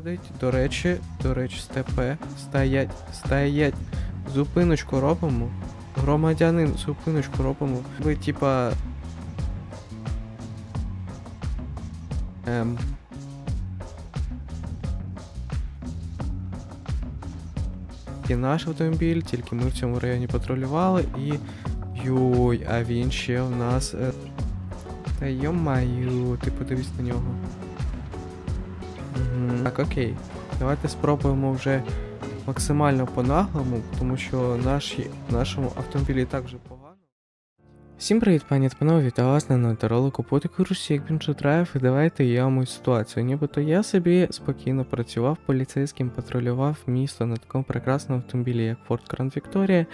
виходить. До речі, до речі, степе. Стоять, стоять. Зупиночку робимо. Громадянин, зупиночку робимо. Ви типа. Ем. І наш автомобіль, тільки ми в цьому районі патрулювали і. Йой, а він ще в нас. Е... Та йомаю, ти подивись на нього. Мгм. Так, окей. Давайте спробуємо вже максимально по-наглому, тому що наші, нашому автомобілі так вже погано. Всім привіт, пані та панове, вітаю вас на моторолику по курсі, як він драйв, і давайте я вам ситуацію. Нібито я собі спокійно працював поліцейським, патрулював місто на такому прекрасному автомобілі, як Ford Grand Victoria,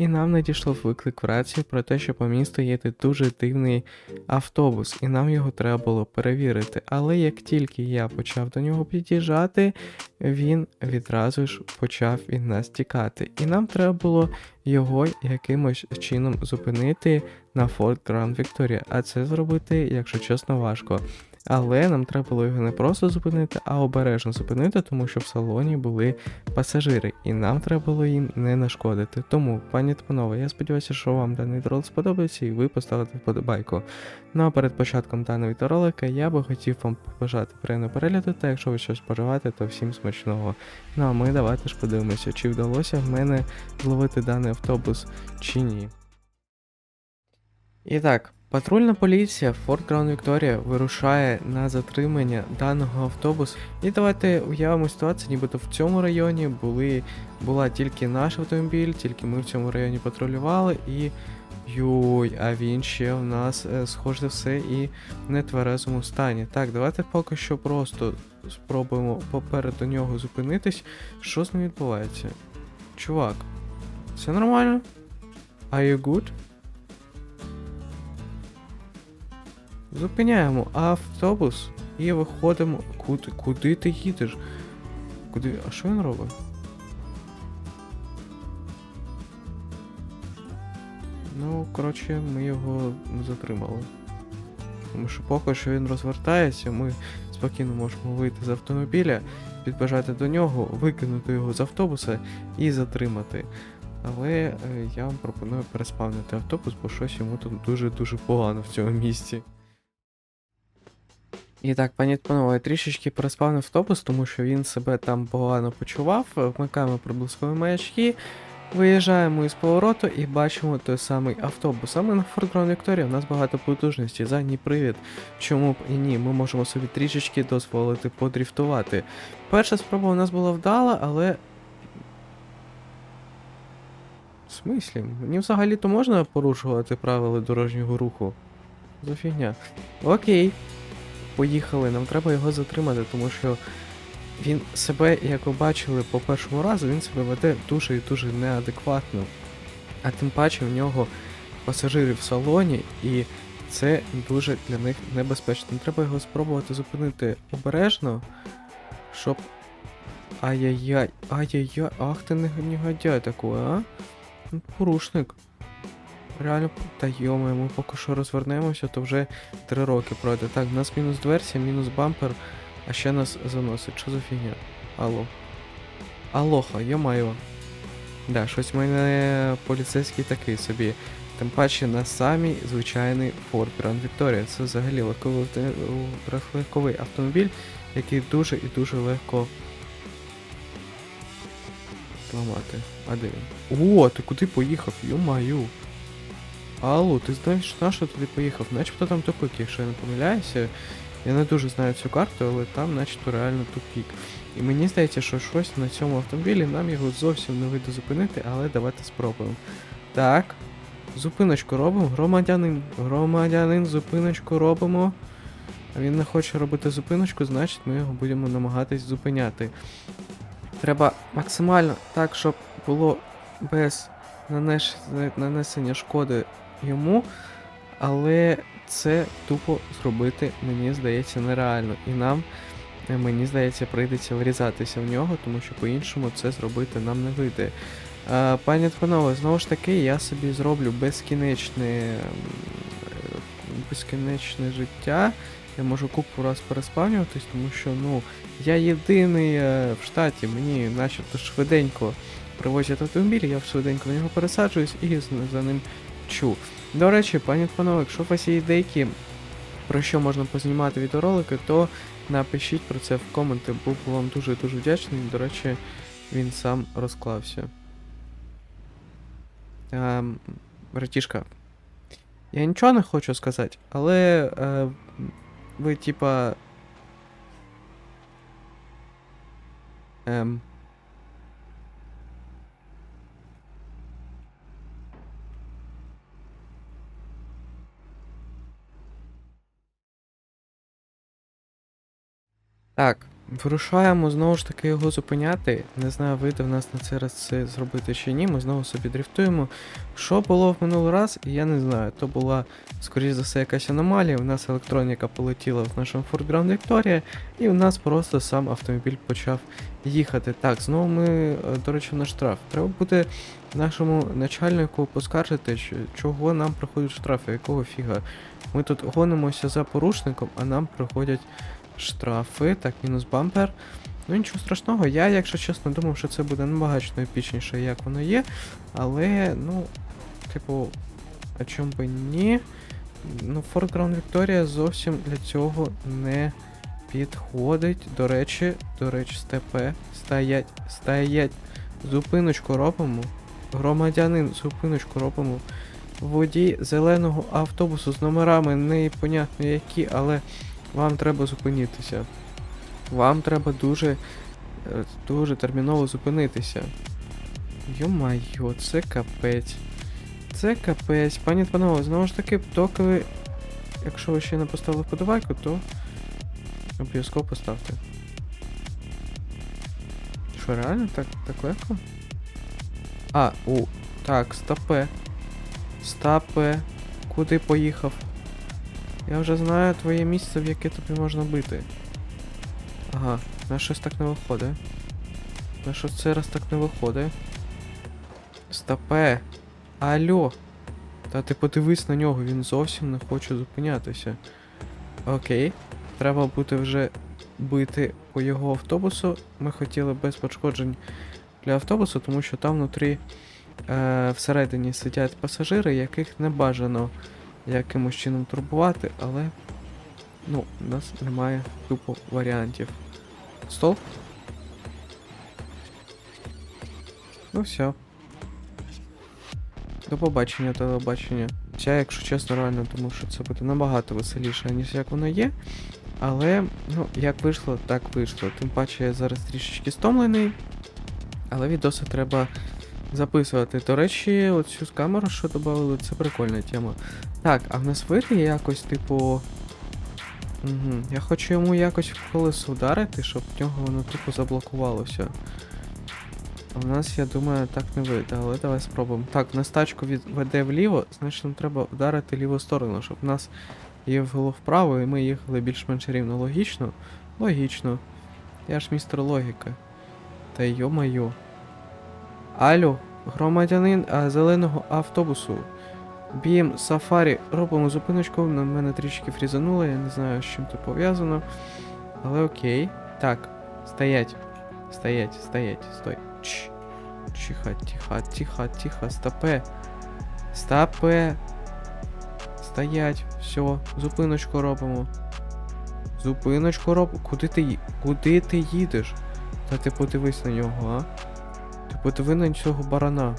і нам надійшов виклик в рацію про те, що по місту їде дуже дивний автобус, і нам його треба було перевірити. Але як тільки я почав до нього під'їжджати, він відразу ж почав від нас тікати. І нам треба було його якимось чином зупинити на Ford Grand Victoria. А це зробити, якщо чесно, важко. Але нам треба було його не просто зупинити, а обережно зупинити, тому що в салоні були пасажири, і нам треба було їм не нашкодити. Тому, пані та панове, я сподіваюся, що вам даний відеоролик сподобається і ви поставите вподобайку. Ну а перед початком даного відеоролика я би хотів вам побажати приємного перегляду, та якщо ви щось споживаєте, то всім смачного. Ну а ми давайте ж подивимося, чи вдалося в мене зловити даний автобус чи ні. І так, патрульна поліція Fort Crown Victoria вирушає на затримання даного автобусу. І давайте уявимо ситуацію, нібито в цьому районі були, була тільки наш автомобіль, тільки ми в цьому районі патрулювали і. Йой, а він ще в нас, е, схоже все, і в нетверезому стані. Так, давайте поки що просто спробуємо попереду нього зупинитись. Що з ним відбувається? Чувак, все нормально? Are you good? Зупиняємо автобус і виходимо. Куди, куди ти їдеш? Куди. А що він робить? Ну, коротше, ми його затримали. Тому що поки що він розвертається, ми спокійно можемо вийти з автомобіля, підбежати до нього, викинути його з автобуса і затримати. Але е, я вам пропоную переспавнити автобус, бо щось йому тут дуже-дуже погано в цьому місці. І так, пані панове, трішечки переспавнив автобус, тому що він себе там погано почував. Вмикаємо проблискові маячки, виїжджаємо із повороту і бачимо той самий автобус. Саме на Crown Victoria у нас багато потужності, задній привід. Чому б і ні, ми можемо собі трішечки дозволити подріфтувати. Перша спроба у нас була вдала, але. В смислі? Мені взагалі-то можна порушувати правила дорожнього руху? За фігня. Окей. Поїхали, нам треба його затримати, тому що він себе, як ви бачили по першому разу, він себе веде дуже і дуже неадекватно. А тим паче в нього пасажири в салоні, і це дуже для них небезпечно. Треба його спробувати зупинити обережно, щоб. Ай-яй-яй, ай-яй-яй, ах ти не негодяй такой, а? Порушник. Реально, та йома, ми поки що розвернемося, то вже три роки пройде. Так, в нас мінус дверця, мінус бампер, а ще нас заносить. Що за фігня? Алло. Алоха, йомайо. Да, щось в мене поліцейський такий собі. Тим паче на самій звичайний Ford Grand Victoria. Це взагалі легковий, легковий автомобіль, який дуже і дуже легко зламати. А де він? О, ти куди поїхав? Йомаю. Алло, ти знаєш, на що туди поїхав? Начебто там тупик, якщо я не помиляюся. Я не дуже знаю цю карту, але там начебто реально тупік. І мені здається, що щось на цьому автомобілі нам його зовсім не вийде зупинити, але давайте спробуємо. Так. Зупиночку робимо. Громадянин. Громадянин, зупиночку робимо. А він не хоче робити зупиночку, значить ми його будемо намагатись зупиняти. Треба максимально так, щоб було без нанесення шкоди йому, але це тупо зробити, мені здається, нереально. І нам, е, мені здається, прийдеться врізатися в нього, тому що по-іншому це зробити нам не вийде. Пані та знову ж таки, я собі зроблю безкінечне, е, безкінечне життя. Я можу купу раз переспавнюватись, тому що, ну, Я єдиний е, в штаті, мені начебто швиденько привозять автомобіль, я швиденько в нього пересаджуюсь і за ним чу. До речі, пані та панове, якщо у вас є ідейки, про що можна познімати відеоролики, то напишіть про це в коменти, був би вам дуже-дуже вдячний. До речі, він сам розклався. Ем, братішка, я нічого не хочу сказати, але е, ви типа. Ем. Так, вирушаємо знову ж таки його зупиняти. Не знаю, вийде в нас на цей раз це зробити чи ні. Ми знову собі дрифтуємо. Що було в минулий раз, я не знаю. То була, скоріш за все, якась аномалія. У нас електроніка полетіла в нашому Ford Grand Victoria, і у нас просто сам автомобіль почав їхати. Так, знову ми, е, до речі, на штраф. Треба буде нашому начальнику поскаржити, чого нам приходять штрафи, якого фіга. Ми тут гонимося за порушником, а нам приходять штрафи, так, мінус бампер. Ну нічого страшного, я, якщо чесно, думав, що це буде набагато епічніше, як воно є. Але, ну, типу, а чому би ні? Ну, Ford Crown Victoria зовсім для цього не підходить. До речі, до речі, степе. Стоять, стоять. Зупиночку робимо. Громадянин, зупиночку робимо. Водій зеленого автобусу з номерами непонятно які, але вам треба зупинитися. Вам треба дуже, е, дуже терміново зупинитися. Йо-майо, це капець. Це капець. Пані та панове, знову ж таки, доки ви. Якщо ви ще не поставили вподобайку, то обов'язково поставте. Що, реально так, так легко? А, у, так, стопе. Стопе. Куди поїхав? Я вже знаю твоє місце, в яке тобі можна бити. Ага, на щось так не виходить. На щось цей раз так не виходить. Стопе. Алло. Та ти подивись на нього, він зовсім не хоче зупинятися. Окей. Треба буде вже бити по його автобусу. Ми хотіли без пошкоджень для автобусу, тому що там внутрі е, всередині сидять пасажири, яких не бажано якимось чином турбувати, але ну, у нас немає тупо варіантів. Стол? Ну все. До побачення, телебачення. Я, якщо чесно, реально думав, що це буде набагато веселіше, ніж як воно є. Але, ну, як вийшло, так вийшло. Тим паче я зараз трішечки стомлений. Але відоси треба записувати. До речі, оцю камеру, що додали, це прикольна тема. Так, а в нас вийде якось, типу. Угу. Я хочу йому якось в колесо вдарити, щоб в нього воно тупо заблокувалося. А в нас, я думаю, так не вийде, але давай спробуємо. Так, в нас тачку від... веде вліво, значить нам треба вдарити ліву сторону, щоб в нас їхало вправо і ми їхали більш-менш рівно. Логічно? Логічно. Я ж містер логіка. Та йо-майо. Алло, громадянин а, зеленого автобусу. BM Safari робимо зупиночку, на мене трішки фрізануло, я не знаю, з чим це пов'язано. Але окей. Так, стоять. Стоять, стоять, стой. Чш. Тихо, тихо, тихо, тихо, стопе. Стопе. Стоять, все, зупиночку робимо. Зупиночку робимо. Куди ти Куди ти їдеш? Та ти подивись на нього, а? Ти подиви на цього барана.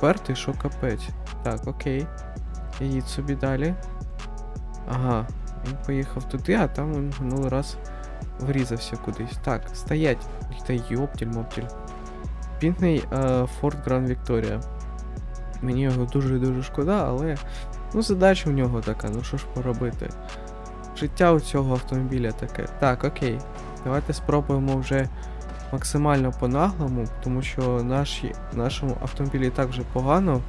Впертий, що капець. Так, окей. Я собі далі. Ага, він поїхав туди, а там він минулий раз врізався кудись. Так, стоять. Та йоптіль моптіль. Пінтний е, Ford Grand Victoria. Мені його дуже-дуже шкода, але. Ну, задача в нього така, ну що ж поробити. Життя у цього автомобіля таке. Так, окей. Давайте спробуємо вже максимально по-наглому, тому що наші, нашому автомобілі так вже погано.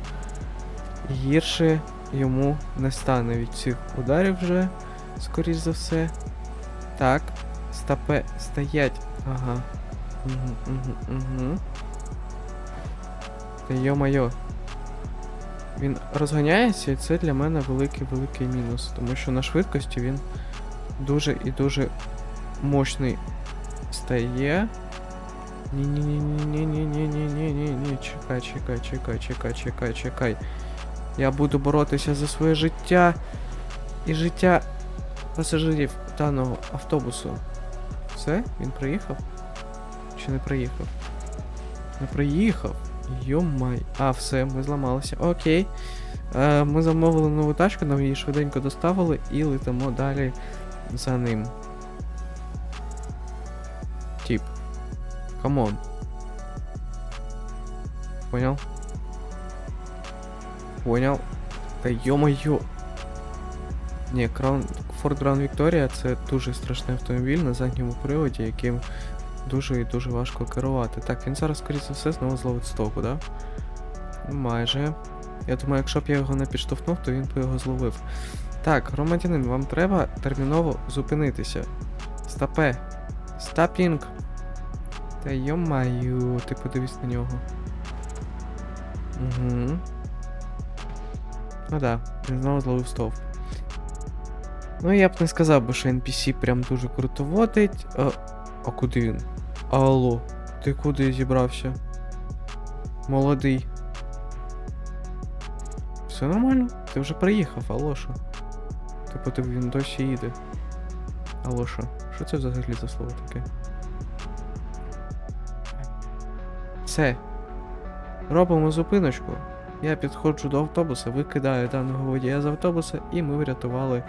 Гірше йому не стане від цих ударів вже, скоріш за все. Так, стопе, стоять. Ага. Угу, угу, угу. Та йо-майо. Він розганяється, і це для мене великий-великий мінус, тому що на швидкості він дуже і дуже мощний Стає. Ні-ні-ні-ні-ні-ні-ні-ні-ні-ні. Чекай, чекай, чекай, чекай, чекай, чекай. Я буду боротися за своє життя і життя пасажирів даного автобусу. Все? Він приїхав? Чи не приїхав? Не приїхав. Йомай. А, все, ми зламалися. Окей. Е, ми замовили нову тачку, нам її швиденько доставили і летимо далі за ним. Камон. Понял? Понял. Та йо-моє. Ні, Crown, Ford Crown Victoria це дуже страшний автомобіль на задньому приводі, яким дуже і дуже важко керувати. Так, він зараз, скоріше за все, знову зловить стопу, да? Майже. Я думаю, якщо б я його не підштовхнув, то він би його зловив. Так, громадянин, вам треба терміново зупинитися. Стопе. Стапінг. Та йомаю, ти подивись на нього. Угу. Ну да, він знову зловив стовп. Ну, я б не сказав би, що NPC прям дуже круто водить. А, а куди він? Алло, ти куди зібрався? Молодий. Все нормально? Ти вже приїхав, алло що? Типу ти він досі їде. Алло що? Що це взагалі за слово таке? Все. Робимо зупиночку. Я підходжу до автобуса, викидаю даного водія з автобуса, і ми врятували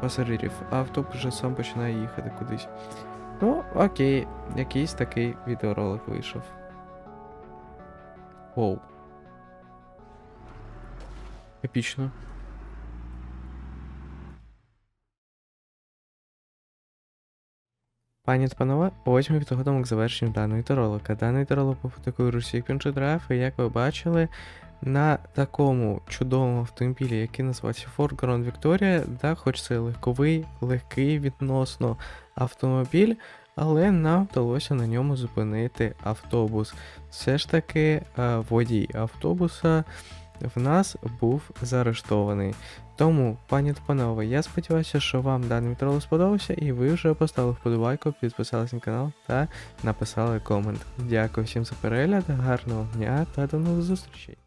пасажирів. А автобус вже сам починає їхати кудись. Ну, окей, якийсь такий відеоролик вийшов. Воу. Епічно. Пані та панове, ось ми підходимо к завершенню даного відеоролика. Даний відеоролик був такою Русі Drive, і як ви бачили, на такому чудовому автомобілі, який називається Ford Grand Victoria, да, хоч це легковий, легкий відносно автомобіль, але нам вдалося на ньому зупинити автобус. Все ж таки, е, водій автобуса в нас був заарештований. Тому, пані та панове, я сподіваюся, що вам даний відеоролик сподобався, і ви вже поставили вподобайку, підписалися на канал та написали комент. Дякую всім за перегляд, гарного дня та до нових зустрічей!